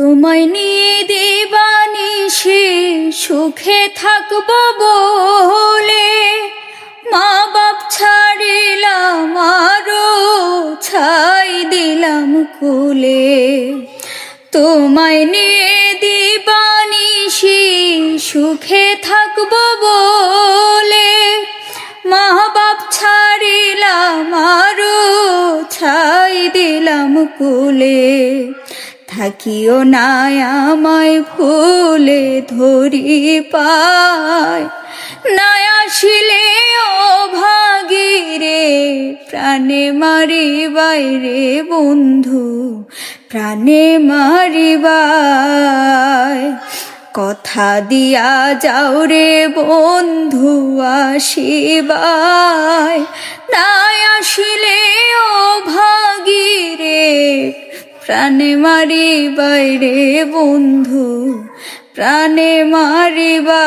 তোমায় নিয়ে দেবানিশে সুখে থাকব বলে মা বাপ ছাড়িলাম, আরও ছাই দিলাম কুলে। তোমায় নিয়ে দিবানিশি সুখে থাকব বলে মা বাপ ছাড়িলাম, আরও ছাই দিলাম কুলে। থাকিও না আমায় ভুলে ধরি পায়। না আসিলে ও ভাগিরে, প্রাণে মারি বাইরে বন্ধু, প্রাণে মারিবায় কথা দিয়া যাও রে বন্ধু আসিবায় নাই আসিলে প্রাণে মারি বাইরে বন্ধু প্রাণে মারিবা